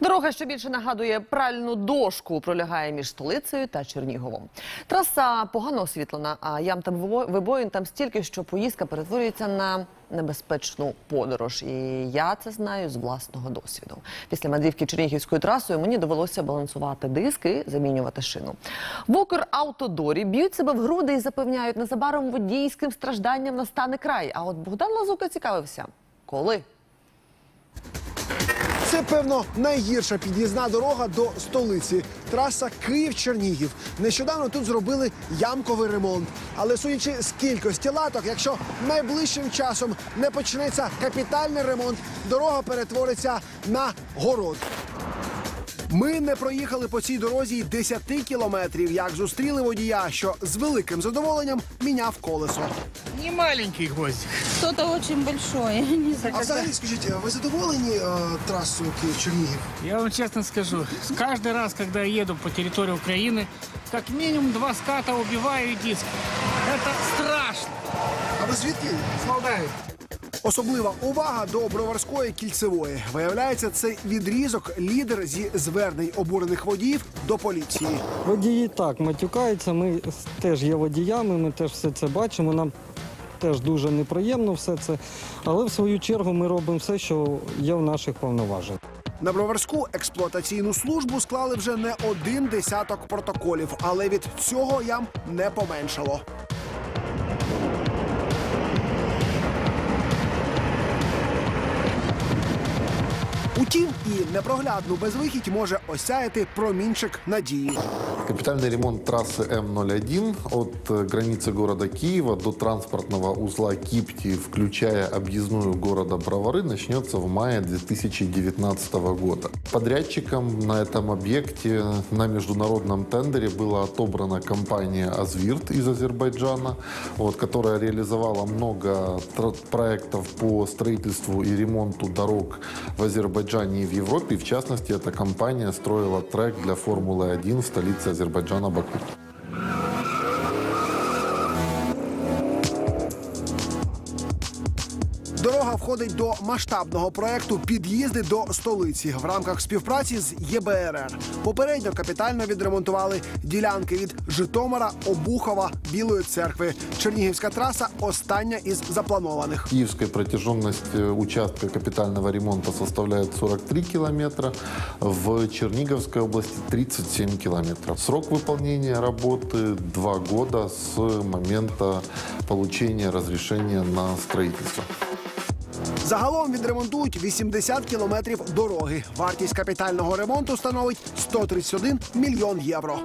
Дорога, що більше нагадує пральну дошку, пролягає між столицею та Черніговом. Траса погано освітлена, а ям там вибо- вибоїн там стільки, що поїздка перетворюється на небезпечну подорож. І я це знаю з власного досвіду. Після мандрівки Чернігівською трасою мені довелося балансувати диски, замінювати шину. В Укравтодорі б'ють себе в груди і запевняють, незабаром водійським стражданням настане край. А от Богдан Лазука цікавився, коли? Це, певно, найгірша під'їзна дорога до столиці. Траса Київ-Чернігів. Нещодавно тут зробили ямковий ремонт. Але судячи з кількості латок, якщо найближчим часом не почнеться капітальний ремонт, дорога перетвориться на город. Ми не проїхали по цій дорозі й 10 кілометрів, як зустріли водія, що з великим задоволенням міняв колесо Не маленький гвоздик. Что-то очень большое, не знаю. А взагалі, скажіть, ви задоволені е, трасою Київ-Чернігів? Я вам честно скажу, каждый раз, когда я еду по территории Украины, как минимум два ската убиваю и диск. Это страшно. А ви звідки? С Молдавии. Особлива увага до броварської кільцевої. Виявляється, цей відрізок лідер зі звернень обурених водіїв до поліції. Водії так матюкаються. Ми теж є водіями, ми теж все це бачимо. Нам теж дуже неприємно все це. Але в свою чергу ми робимо все, що є в наших повноважень. На броварську експлуатаційну службу склали вже не один десяток протоколів, але від цього ям не поменшало. Утім, і непроглядну безвихідь може осяяти промінчик надії. Капитальный ремонт трассы М-01 от э, границы города Киева до транспортного узла Кипти, включая объездную города Бровары, начнется в мае 2019 года. Подрядчиком на этом объекте на международном тендере была отобрана компания «Азвирт» из Азербайджана, вот, которая реализовала много тр- проектов по строительству и ремонту дорог в Азербайджане и в Европе. В частности, эта компания строила трек для Формулы-1 в столице Азербайджана Баку. Дорога входить до масштабного проекту під'їзди до столиці в рамках співпраці з ЄБРР. Попередньо капітально відремонтували ділянки від Житомира, Обухова, Білої церкви. Чернігівська траса остання із запланованих. Киевская протяженность э, участка капитального ремонта составляет 43 километра, в Черниговской области 37 километров. Срок выполнения работы – два года с момента получения разрешения на строительство. Загалом відремонтують 80 кілометрів дороги. Вартість капітального ремонту становить 131 мільйон євро.